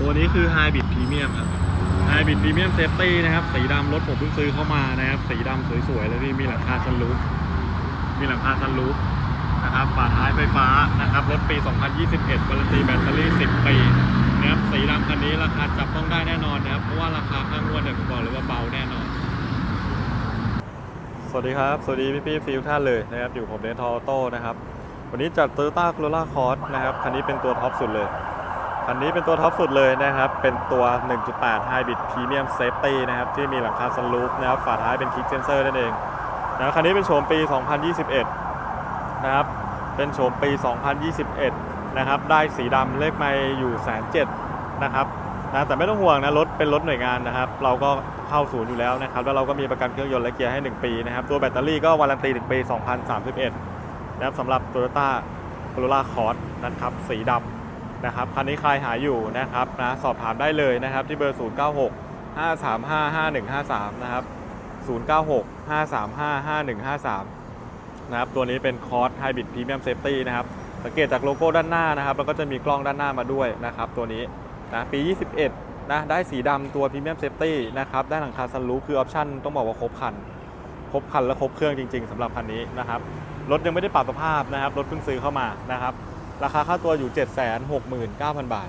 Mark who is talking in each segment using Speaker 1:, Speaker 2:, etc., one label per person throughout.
Speaker 1: ตัวนี้คือ Hybrid Premium ครับ Hybrid Premium Safety นะครับ สีดำรถผมเพิ่งซื้อเข้ามานะครับ สีดำสวยๆเลยพี่มีหลังคาซันรูฟมีหลังคาซันรูฟนะครับฝาท้ายไฟฟ้านะครับ รถปี 2021วารันตีแบตเตอรี่ 10 ปีนะครับสีดำคันนี้ราคาจับต้องได้แน่นอนนะครับ เพราะว่าราคาข้างงวดเนี่ยผมบอกเลยว่าเบาแน่นอน สวัสดีครับ สวัสดีพี่พี่ๆฟิวท่านเลยนะครับ อยู่ผมเดนทอโต้นะครับ วันนี้จัด Toyota Corolla Cross นะครับ คันนี้เป็นตัวท็อปสุดเลย คันนี้เป็นตัวท็อปสุดเลยนะครับ เป็นตัว 1.8 Hybrid Premium Safety นะครับ ที่มีหลังคาซันรูฟนะครับ ฝาท้ายเป็นคิกเซนเซอร์นั่นเองนะคันนี้เป็นโฉมปี 2021 นะครับ เป็นโฉมปี 2021 นะครับ ได้สีดำเลขไม่อยู่แสนเจ็ดนะครับนะแต่ไม่ต้องห่วงนะรถเป็นรถหน่วยงานนะครับ เราก็เข้าศูนย์อยู่แล้วนะครับ แล้วเราก็มีประกันเครื่องยนต์และเกียร์ให้ 1 ปีนะครับ ตัวแบตเตอรี่ก็วารันตีถึงปี 2031 นะครับสำหรับ Toyota Corolla Cross นะครับ สีดำ นะครับคันนี้ใครหาอยู่นะครับนะสอบถามได้เลยนะครับที่เบอร์ 096 535 5153 นะครับ 096 535 5153 นะครับตัวนี้เป็น Cross Hybrid Premium Safety นะครับสังเกตจากโลโก้ด้านหน้านะครับ แล้วก็จะมีกล้องด้านหน้ามาด้วยนะครับ ตัวนี้นะปี 21 นะได้สีดำตัว Premium Safety นะครับได้หลังคาซันรูฟคือออปชั่นต้องบอกว่าครบคัน ครบคันและครบเครื่องจริง ๆสำหรับคันนี้นะครับรถยังไม่ได้ปรับสภาพนะครับรถเพิ่งซื้อเข้ามานะครับ ราคาค่าตัวอยู่ 769,000 บาท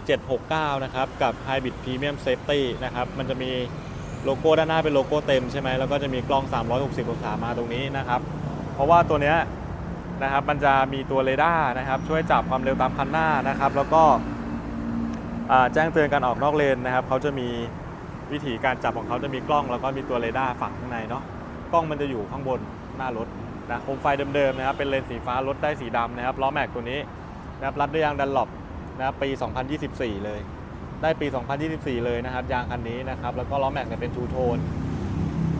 Speaker 1: 769 นะครับ กับ Hybrid Premium Safety นะครับ มันจะมีโลโก้ด้านหน้าเป็นโลโก้เต็มใช่ไหมแล้วก็จะมีกล้อง 360 องศามาตรงนี้นะครับ เพราะว่าตัวเนี้ยนะครับ มันจะมีตัวเรดาร์นะครับ ช่วยจับความเร็วตามคันหน้านะครับ แล้วก็แจ้งเตือนการออกนอกเลนนะครับ เขาจะมีวิธีการจับของเขาจะมีกล้อง แล้วก็มีตัวเรดาร์ฝังข้างในเนาะ กล้องมันจะอยู่ข้างบนหน้ารถ นะโคมไฟเดิมๆนะครับเป็นเลนส์สีฟ้ารถได้สีดำนะครับล้อแม็กตัวนี้นะครับรัดด้วยยางดันหลบนะครับปี 2024 เลย ได้ปี 2024 เลยนะครับยางคันนี้นะครับแล้วก็ล้อแม็กเนี่ยเป็นทูโทน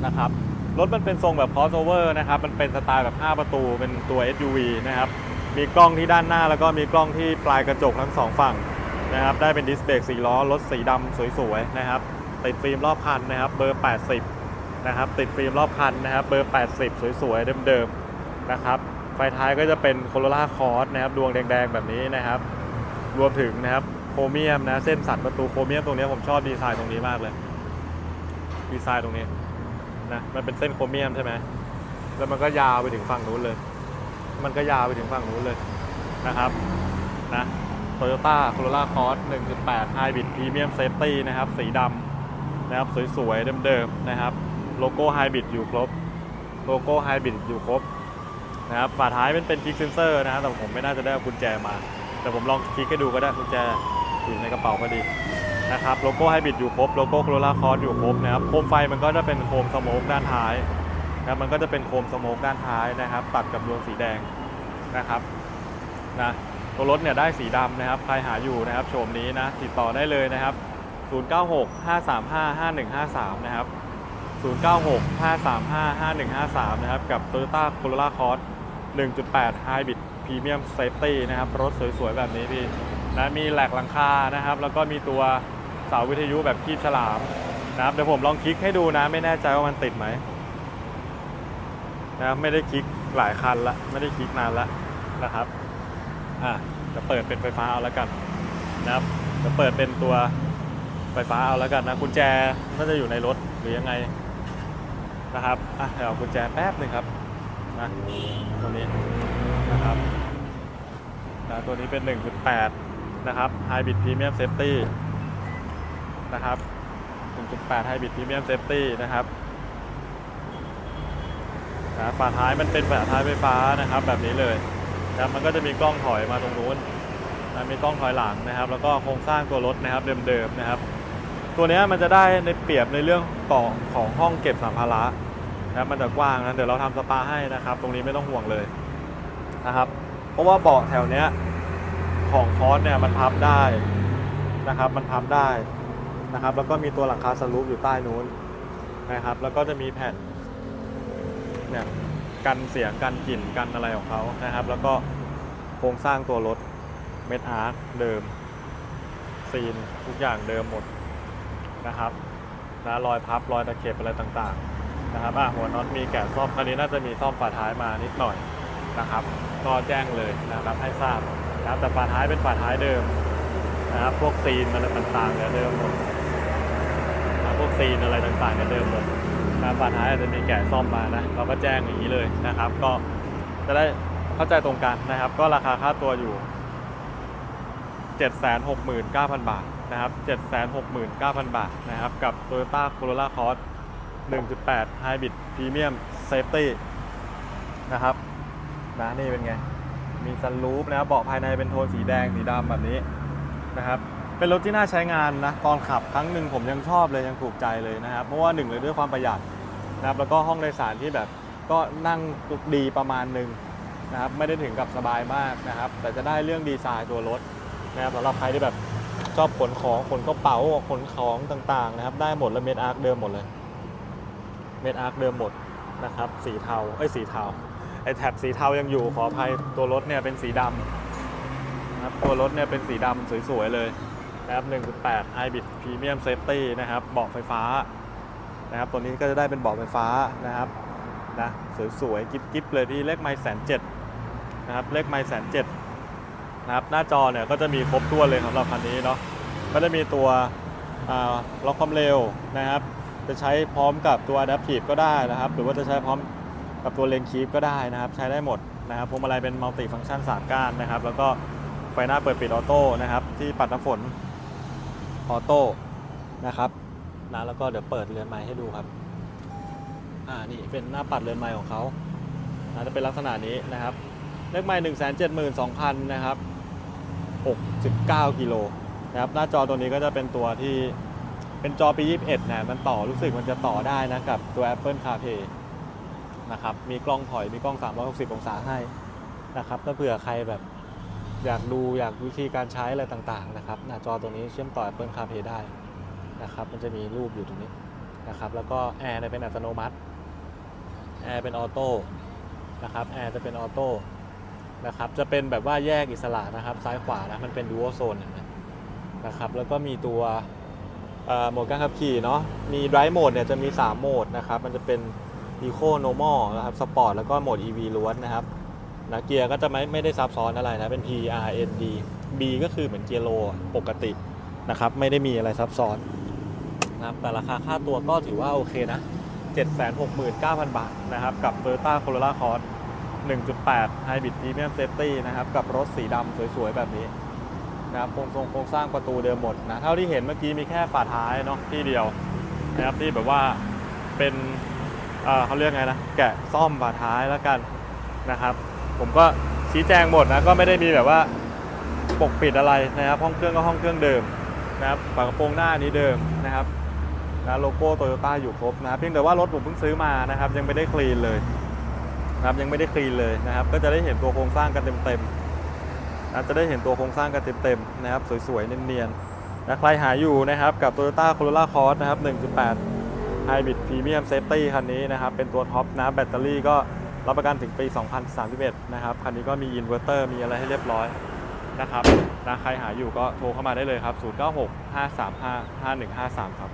Speaker 1: นะครับรถมันเป็นทรงแบบ crossover นะครับมันเป็นสไตล์แบบ 5 ประตูเป็นตัว SUV นะครับมีกล้องที่ด้านหน้าแล้วก็มีกล้องที่ปลายกระจกทั้งสองฝั่งนะครับได้เป็นดิสเบรกสีล้อรถสีดำสวยๆนะครับติดฟิล์มรอบคันนะครับเบอร์ 80นะครับติดฟิล์มรอบคันนะครับเบอร์ 80 สวยๆเดิมๆ นะครับ ไฟท้ายก็จะเป็น Corolla Cross นะครับ ดวงแดงๆแบบนี้นะครับ รวมถึงนะครับโครเมียมนะ เส้นสันประตูโครเมียมตรงนี้ผมชอบดีไซน์ตรงนี้มากเลย ดีไซน์ตรงนี้นะมันเป็นเส้นโครเมียมใช่ไหมแล้วมันก็ยาวไปถึงฝั่งนู้นเลย มันก็ยาวไปถึงฝั่งนู้นเลยนะครับนะ Toyota Corolla Cross 1.8 Hybrid Premium Safety นะครับ สีดำนะครับ สวยๆ เดิมๆ นะครับ โลโก้ Hybrid อยู่ครบ โลโก้ Hybrid อยู่ครบ นะครับฝาท้ายมันเป็นคลิกเซนเซอร์นะครับแต่ผมไม่น่าจะได้กุญแจมา แต่ผมลองคลิกให้ดูก็ได้กุญแจอยู่ในกระเป๋าพอดีนะครับโลโก้ Hybrid อยู่ครบโลโก้ Corolla Cross อยู่ครบนะครับโคมไฟมันก็จะเป็นโคมสโมกด้านท้ายนะครับมันก็จะเป็นโคมสโมกด้านท้ายนะครับ ตัดกับดวงสีแดงนะครับนะตัวรถเนี่ยได้สีดำนะครับใครหาอยู่นะครับโฉมนี้นะติดต่อได้เลยนะครับ 096 535 5153 นะครับ 096 535 5153 นะครับ กับ Toyota Corolla Cross 1.8 Hybrid Premium Safety นะครับ รถสวยๆ แบบนี้พี่นะมีแหลกหลังคานะครับ แล้วก็มีตัวเสาวิทยุแบบคีบฉลามนะครับเดี๋ยวผมลองคลิกให้ดูนะ ไม่แน่ใจว่ามันติดไหมนะครับไม่ได้คลิกหลายคันละไม่ได้คลิกนานละนะครับอะจะเปิดเป็นไฟฟ้าเอาแล้วกันนะครับจะเปิดเป็นตัวไฟฟ้าเอาแล้วกันนะกุญแจน่าจะอยู่ในรถหรือยังไงนะครับอะเดี๋ยวเอากุญแจแป๊บหนึ่งครับ นะตัวนี้นะครับนะตัวนี้เป็น 1.8 นะครับ Hybrid Premium Safety นะครับ 1.8 Hybrid Premium Safety นะครับนะฝาท้ายมันเป็นฝาท้ายไฟฟ้านะครับแบบนี้เลยนะครับมันก็จะมีกล้องถอยมาตรงนู้นนะมีกล้องถอยหลังนะครับ แล้วก็โครงสร้างตัวรถนะครับเดิมๆนะครับ ตัวนี้มันจะได้ในเปรียบในเรื่องของของห้องเก็บสัมภาระ นะครับมันจะกว้างนะเดี๋ยวเราทำสปาให้นะครับ ตรงนี้ไม่ต้องห่วงเลยนะครับ เพราะว่าเบาะแถวเนี้ยของคอสเนี่ยมันพับได้นะครับ มันพับได้นะครับ แล้วก็มีตัวหลังคาสลูปอยู่ใต้นู้นนะครับ แล้วก็จะมีแผ่นเนี่ยกันเสียงกันกลิ่นกันอะไรของเขานะครับ แล้วก็โครงสร้างตัวรถเม็ดอาร์คเดิมซีนทุกอย่างเดิมหมดนะครับนะรอยพับรอยตะเข็บอะไรต่างๆ นะครับอะหัวน็อตมีแกะซ่อมคันนี้น่าจะมีซ่อมฝาท้ายมานิดหน่อยนะครับ ก็แจ้งเลยนะครับให้ทราบนะครับแต่ฝาท้ายเป็นฝาท้ายเดิมนะครับพวกซีนอะไรต่างๆเนี่ยเดิมหมดนะพวกซีนอะไรต่างๆเนี่ยเดิมหมดนะฝาท้ายอาจจะมีแกะซ่อมมานะเราก็แจ้งอย่างนี้เลยนะครับ ก็จะได้เข้าใจตรงกันนะครับ ก็ราคาค่าตัวอยู่ 769,000 บาทนะครับ 769,000 บาทนะครับ กับ Toyota Corolla Cross 1.8 Hybrid Premium Safety นะครับนะนี่เป็นไง มีซันรูฟนะครับเบาะภายในเป็นโทนสีแดงสีดำแบบนี้นะครับ เป็นรถที่น่าใช้งานนะ ตอนขับครั้งหนึ่งผมยังชอบเลยยังถูกใจเลยนะครับ เพราะว่าหนึ่งเลยด้วยความประหยัดนะครับ แล้วก็ห้องโดยสารที่แบบก็นั่งดีประมาณหนึ่งนะครับ ไม่ได้ถึงกับสบายมากนะครับ แต่จะได้เรื่องดีไซน์ตัวรถนะครับสำหรับใครที่แบบชอบขนของขนกระเป๋าขนของต่างๆนะครับ ได้หมดแล้วเมดอาร์คเดิมหมดเลย เมดอาร์คเดิมหมดนะครับสีเทาเอ้ยสีเทาไอแท็บสีเทายังอยู่ขออภัยตัวรถเนี่ยเป็นสีดำนะครับตัวรถเนี่ยเป็นสีดำสวยๆเลยนะครับ1.8 Hybrid Premium Safety นะครับเบาะไฟฟ้านะครับตัวนี้ก็จะได้เป็นเบาะไฟฟ้านะครับนะสวยๆกิ๊บๆเลยพี่เลขไมล์แสนเจ็ดนะครับเลขไมล์แสนเจ็ดนะครับหน้าจอเนี่ยก็จะมีครบถ้วนเลยสำหรับคันนี้เนาะก็จะมีตัวอ่าล็อกความเร็วนะครับ จะใช้พร้อมกับตัว Adaptive ก็ได้นะครับ หรือว่าจะใช้พร้อมกับตัวเลนคีฟก็ได้นะครับ ใช้ได้หมดนะครับพวงมาลัยเป็นมัลติฟังก์ชัน3ก้านนะครับ แล้วก็ไฟหน้าเปิดปิดออโต้นะครับ ที่ปัดน้ำฝนออโต้นะครับนะแล้วก็เดี๋ยวเปิดเรือนไม้ให้ดูครับอ่านี่เป็นหน้าปัดเรือนไม้ของเขานะจะเป็นลักษณะนี้นะครับเลขไม้หนึ่งแสนเจ็ดหมื่นสองพันนะครับหกสิบเก้ากิโลนะครับหน้าจอตัวนี้ก็จะเป็นตัวที่ เป็นจอปี 21นะมันต่อรู้สึกมันจะต่อได้นะกับตัว Apple CarPlay นะครับมีกล้องถอยมีกล้อง 360 องศาให้นะครับถ้าเผื่อใครแบบอยากดูอยากวิธีการใช้อะไรต่างๆนะครับหน้าจอตัวนี้เชื่อมต่อ Apple CarPlay ได้นะครับมันจะมีรูปอยู่ตรงนี้นะครับแล้วก็แอร์เป็นอัตโนมัติแอร์เป็นออโต้นะครับแอร์จะเป็นออโต้นะครับจะเป็นแบบว่าแยกอิสระนะครับซ้ายขวานะมันเป็นดู a l โซนนะครับแล้วก็มีตัว โหมดการขับขี่เนาะมี Drive Mode เนี่ยจะมี 3 โหมดนะครับ มันจะเป็น Eco Normal นะครับ Sport แล้วก็โหมด EV ล้วนนะครับนะเกียร์ก็จะไม่ไม่ได้ซับซ้อนอะไรนะเป็น P R N D B ก็คือเหมือนเกียร์โลปกตินะครับ ไม่ได้มีอะไรซับซ้อนนะครับแต่ราคาค่าตัวก็ถือว่าโอเคนะ 769,000 บาทนะครับ กับ Toyota Corolla Cross 1.8 Hybrid Premium Safety นะครับ กับรถสีดำสวยๆ แบบนี้ นะครับโครงทรงโครงสร้างประตูเดิมหมดนะเท่าที่เห็นเมื่อกี้มีแค่ฝาท้ายเนาะที่เดียวนะครับที่แบบว่าเป็นเเขาเรียกไงนะแกะซ่อมฝาท้ายแล้วกันนะครับ ผมก็ชี้แจงหมดนะก็ไม่ได้มีแบบว่าปกปิดอะไรนะครับ ห้องเครื่องก็ห้องเครื่องเดิมนะครับฝากระโปรงหน้านี้เดิมนะครับนะโลโก้โตโยต้าอยู่ครบนะครับเพียงแต่ว่ารถผมเพิ่งซื้อมานะครับ ยังไม่ได้คลีนเลยนะครับยังไม่ได้คลีนเลยนะครับ ก็จะได้เห็นตัวโครงสร้างกันเต็มๆ นะจะได้เห็นตัวโครงสร้างกันเต็มๆนะครับสวยๆเนียนๆนะใครหาอยู่นะครับกับ Toyota Corolla Cross นะครับ 1.8 Hybrid Premium Safety คันนี้นะครับเป็นตัวท็อปนะแบตเตอรี่ก็รับประกันถึงปี 2031 นะครับ คันนี้ก็มีอินเวอร์เตอร์มีอะไรให้เรียบร้อยนะครับนะใครหาอยู่ก็โทรเข้ามาได้เลยครับ 096 535 5153 ครับ